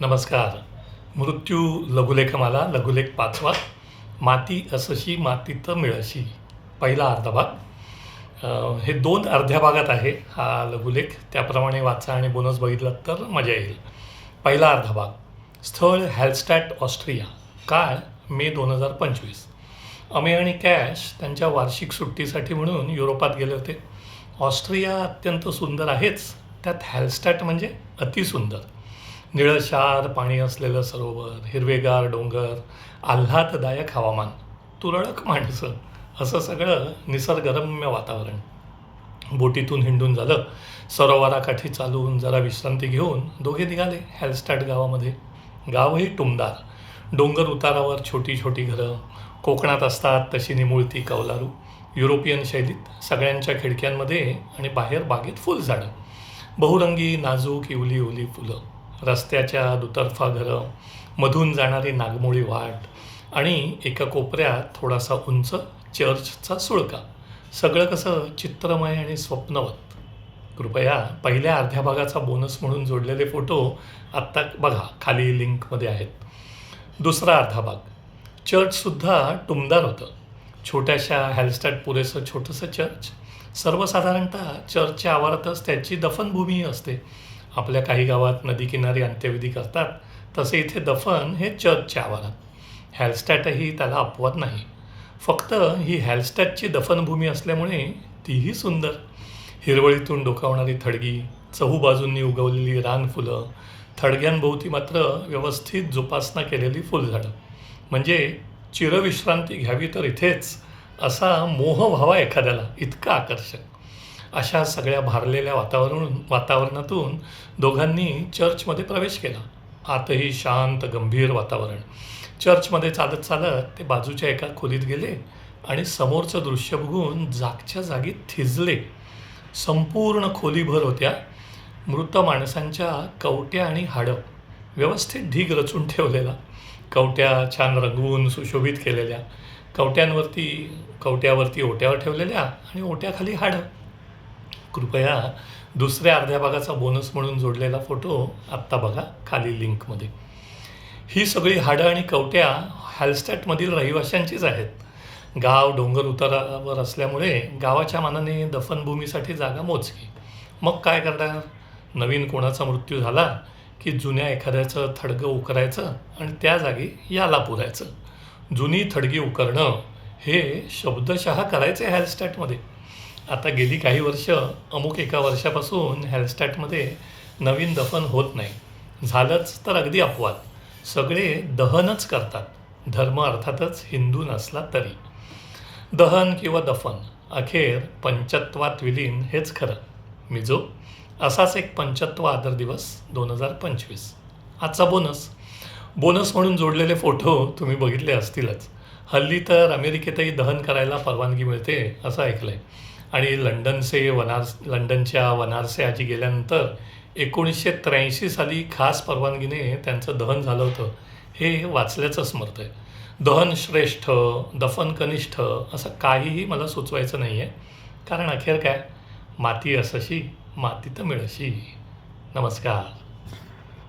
नमस्कार. मृत्यू लघुलेखमाला लघुलेख पाचवा. माती असशी मातीत मिळशी. पहिला अर्धा भाग हे दोन अर्ध्या भागात आहे हा लघुलेख. त्याप्रमाणे वाचा आणि बोनस बघितलात तर मजा येईल. पहिला अर्धा भाग स्थळ हॅलस्टॅट ऑस्ट्रिया. काळ मे दोन हजार पंचवीस. अमे आणि कॅश त्यांच्या वार्षिक सुट्टीसाठी म्हणून युरोपात गेले होते. ऑस्ट्रिया अत्यंत सुंदर आहेच. त्यात हॅलस्टॅट म्हणजे अतिसुंदर. निळशार पाणी असलेलं सरोवर हिरवेगार डोंगर आल्हाददायक हवामान तुरळक माणसं असं सगळं निसर्गरम्य वातावरण. बोटीतून हिंडून झालं सरोवराकाठी चालून जरा विश्रांती घेऊन दोघे निघाले हॅलस्टॅट गावामध्ये. गावही टुमदार. डोंगर उतारावर छोटी छोटी घरं कोकणात असतात तशी निमुळती कौलारू. युरोपियन शैलीत सगळ्यांच्या खिडक्यांमध्ये आणि बाहेर बागेत फुलझाडं. बहुरंगी नाजूक इवली इवली फुलं. रस्त्याच्या दुतर्फा घरं मधून जाणारी नागमोळी वाट आणि एका कोपऱ्यात थोडासा उंच चर्चचा सुळका. सगळं कसं चित्रमय आणि स्वप्नवत. कृपया पहिल्या अर्ध्या भागाचा बोनस म्हणून जोडलेले फोटो आत्ता बघा खाली लिंकमध्ये आहेत. दुसरा अर्धा भाग. चर्चसुद्धा टुमदार होतं. छोट्याशा हॅलस्टॅट पुरेसं छोटंसं चर्च. सर्वसाधारणतः चर्चच्या आवारातच त्याची दफनभूमी असते. आपल्या काही गावात नदीकिनारी अंत्यविधी करतात तसे इथे दफन हे चर्चच्या आवारात. हॅलस्टॅटही त्याला अपवाद नाही. फक्त ही हॅलस्टॅटची दफनभूमी असल्यामुळे तीही सुंदर. हिरवळीतून डोकावणारी थडगी चहूबाजूंनी उगवलेली रानफुलं थडग्यांभोवती मात्र व्यवस्थित जोपासना केलेली फुलझाडं. म्हणजे चिरविश्रांती घ्यावी तर इथेच असा मोह व्हावा एखाद्याला इतका आकर्षक. अशा सगळ्या भारलेल्या वातावरण वातावरणातून दोघांनी चर्चमध्ये प्रवेश केला. आतही शांत गंभीर वातावरण. चर्चमध्ये चालत चालत ते बाजूच्या एका खोलीत गेले आणि समोरचं दृश्य बघून जागच्या जागी थिजले. संपूर्ण खोलीभर होत्या. मृत माणसांच्या कवट्या आणि हाडं व्यवस्थित ढीग रचून ठेवलेला. कवट्या छान रंगवून सुशोभित केलेल्या. कवट्यांवरती कवट्यावरती ओट्यावर ठेवलेल्या आणि ओट्याखाली हाडं. कृपया दुसऱ्या अर्ध्या भागाचा बोनस म्हणून जोडलेला फोटो आत्ता बघा खाली लिंकमध्ये ही सगळी हाडं आणि कवट्या हॅलस्टॅटमधील रहिवाशांचीच आहेत. गाव डोंगर उतारावर असल्यामुळे गावाच्या मानाने दफनभूमीसाठी जागा मोजकी मग काय करणार? नवीन कोणाचा मृत्यू झाला की जुन्या एखाद्याचं थडगं उकरायचं आणि त्या जागी याला पुरायचं? जुनी थडगी उकरणं हे शब्दशः करायचे हॅलस्टॅटमध्ये आता गेली काही वर्ष अमुक एका वर्षापासून हॅलस्टॅटमध्ये नवीन दफन होत नाही. झालंच तर अगदी अपवाद सगळे दहनच करतात. धर्म अर्थातच हिंदू नसला तरी. दहन किंवा दफन अखेर पंचत्वात विलीन हेच खरं. मिजो असाच एक पंचत्व आदर दिवस दोन हजार पंचवीस. आजचा बोनस बोनस म्हणून जोडलेले फोटो तुम्ही बघितले असतीलच. हल्ली तर अमेरिकेतही दहन करायला परवानगी मिळते असं ऐकलं आहे आणि लंडनचे वनार्स लंडनच्या वनारसे आजी गेल्यानंतर एकोणीसशे त्र्याऐंशी साली खास परवानगीने त्यांचं दहन झालं होतं. हे वाचल्याचं स्मरत आहे दहन श्रेष्ठ दफन कनिष्ठ असं काहीही मला सुचवायचं नाही आहे कारण अखेर काय? माती असशी माती तर मिळशी. नमस्कार.